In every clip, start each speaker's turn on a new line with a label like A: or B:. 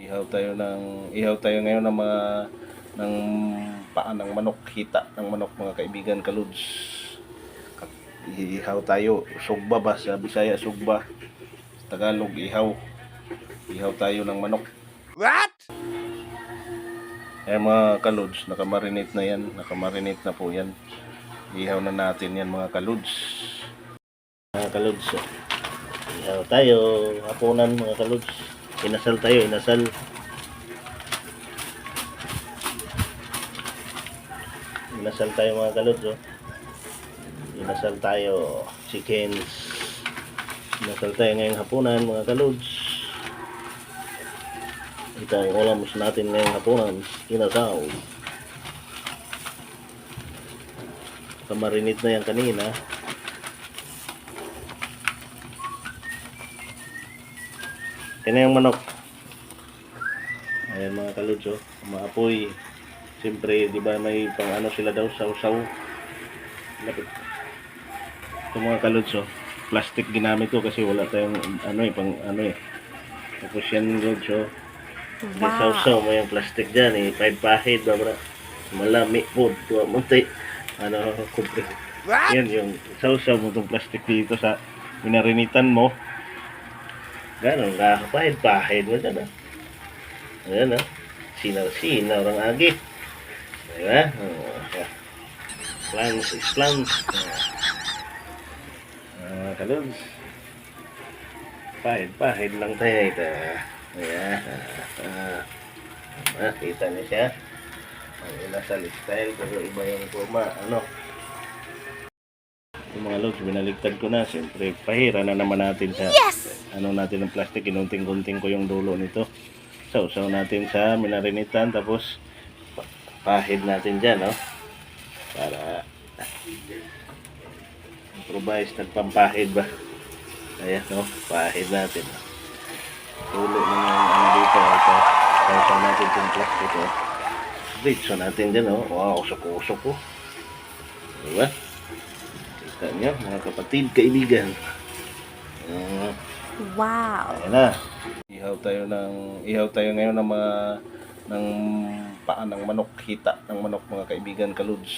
A: Ihaw tayo ng ihaw tayo ngayon ng mga ng paa ng manok, hita ng manok mga kaibigan kaluds. Ihaw tayo, sugba ba sa Bisaya sugba. Sa Tagalog ihaw. Ihaw tayo ng manok.
B: What?
A: Eh mga kaluds, nakamarinate na yan, nakamarinate na po yan. Ihaw na natin yan mga kaluds. Mga kaluds, ihaw tayo, hapunan mga kaluds. Inasal tayo, inasal. Inasal tayo mga kaluds, oh. Inasal tayo, chickens. Inasal tayo ngayong hapunan mga kaluds. Ito ang ulamos natin ngayong hapunan, inasaw. Kamarinit na yan kanina. Yan na yung manok. Ayan mga kaluds, oh. Maapoy. Siyempre, di ba may pang ano sila daw, saw-saw. Lapit. Ito mga kaluds, oh. Plastic ginamit ko kasi wala tayong ano eh, pang ano eh. Tapos yan, kaluds, oh. May
C: Wow.
A: sausaw mo yung plastic dyan eh. Five pahid ba bro? Malami po. Tuwa mo tayo. Ano, kumpre. Yan yung sausaw mo itong plastic dito sa minarinitan mo. Ganon ka. Pahid pahid mo dyan ah. Ayan ah. Sinaw sinaw ang agi. Diba? Oh, yeah. Plans is plans. Ah, kalugs. Pahid pahid lang tayo ito. Ayan. Ah, ah, kita niyo siya. Ang inasal style pero iba yung forma. Ano? Yung mga logs, binaligtad ko na. Siyempre, pahira na naman natin sa ano natin ng plastic. Inunting-gunting ko yung dulo nito. Sausaw natin sa minarinitan. Tapos, pa- pahid natin dyan, no? Para improvise, nagpampahid ba? Ayan, no? Pahid natin. Tulo na yung ano dito. Ito. Sausaw natin yung plastic, oh. Ditso natin dyan, oh. Wow, usok-usok, oh. Diba? Kita niyo, mga kapatid, kaibigan. Uh,
C: Wow.
A: ayan na. Ihaw tayo ng ihaw tayo ngayon ng mga ng paa ng manok, hita ng manok mga kaibigan kaluds.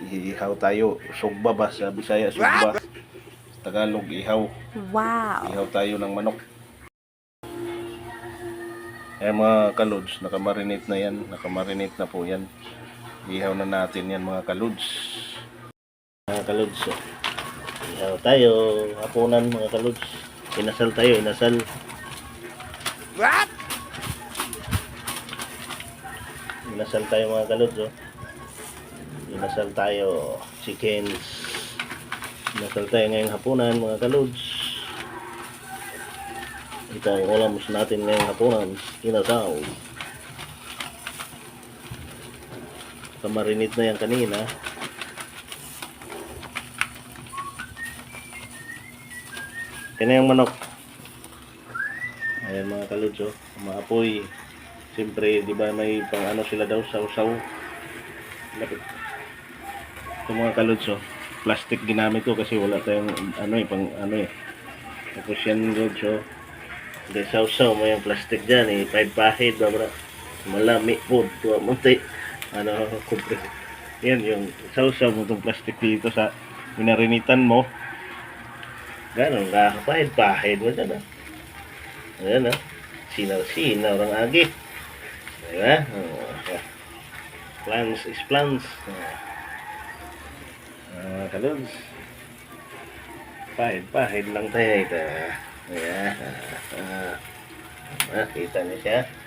A: Ihaw tayo, sugba ba sa Bisaya sugba. Sa Tagalog ihaw.
C: Wow.
A: Ihaw tayo ng manok. Eh mga kaluds, nakamarinate na yan, nakamarinate na po yan. Ihaw na natin yan mga kaluds. Mga oh. ihaw tayo, hapunan mga kaluds. Inasal tayo, inasal.
B: What?
A: Inasal tayo mga kaluds, oh. Inasal tayo, chickens. Inasal tayo ngayong hapunan mga kaluds. Ito ang ulamos natin ngayong hapunan, inasaw. Kamarinit na yan kanina. Yan yung manok. Ayan mga kaluds, oh. Maapoy. Siyempre, di ba may pang ano sila daw, saw-saw. Lapit. Ito mga kaluds, oh. Plastic ginamit ko kasi wala tayong ano eh, pang ano eh. Tapos yan, kaluds, oh. Hindi, saw-saw mo yung plastic dyan eh. Five pahid ba, bro? Malami po. Tuwa mo tayo. Ano, kumpre. Yan, yung saw-saw mo itong plastic dito sa minarinitan mo. Ganon ka. Pahid mo dyan, ah. Ayan, ah. Sinaw, sinaw ang agi. Diba? Oh, yeah. Plans is plans. Ah, kalugs. Pahid, pahid lang tayo ito. Ayan. Ah, ah, kita niyo siya.